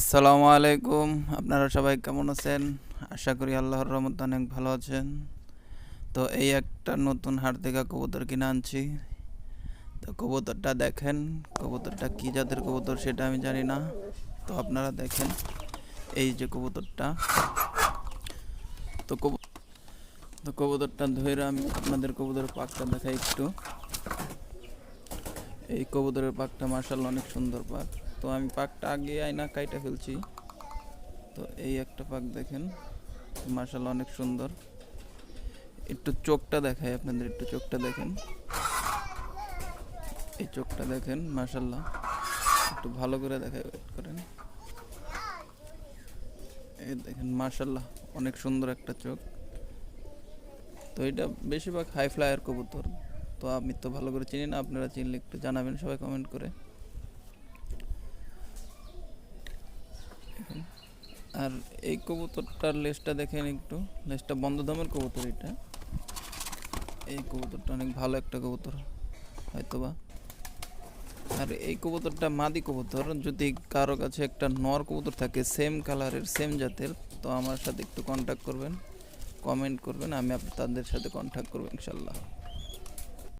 আসসালামু আলাইকুম। আপনারা সবাই কেমন আছেন? আশা করি আল্লাহর রহমত অনেক ভালো আছেন। তো এই একটা নতুন হাট থেকে কবুতর কিনে আনছি। তো কবুতরটা দেখেন, কবুতরটা কী জাতের কবুতর সেটা আমি জানি না। তো আপনারা দেখেন এই যে কবুতরটা। তো কবু তো কবুতরটা ধরে আমি আপনাদের কবুতরের পাকটা দেখাই একটু। এই কবুতরের পাকটা মার্শাল অনেক সুন্দর পাক। তো আমি পাকটা আগে আয়না কাইটা ফেলছি। তো এই একটা পাক দেখেন মার্শাল অনেক সুন্দর। একটু চোখটা দেখায় আপনাদের, একটু চোখটা দেখেন। এই চোখটা দেখেন মার্শাল্লাহ একটু ভালো করে দেখায় ওয়েট করেন। এই দেখেন মার্শাল্লাহ অনেক সুন্দর একটা চোখ। তো এটা বেশিরভাগ হাই ফ্লায়ার কবুতর। তো আমি তো ভালো করে চিনি না, আপনারা চিনলে একটু জানাবেন, সবাই কমেন্ট করে। আর এই কবুতরটার লেজটা দেখেন একটু। লেজটা বন্ধ দমের কবুতর এটা। এই কবুতরটা অনেক ভালো একটা কবুতর, হয়তোবা। আর এই কবুতরটা মাদি কবুতর, যদি কারও কাছে একটা নর কবুতর থাকে সেম কালারের সেম জাতের, তো আমার সাথে একটু কন্ট্যাক্ট করবেন কমেন্ট করবেন, আমি তাদের সাথে কন্ট্যাক্ট করব, ইনশাল্লাহ।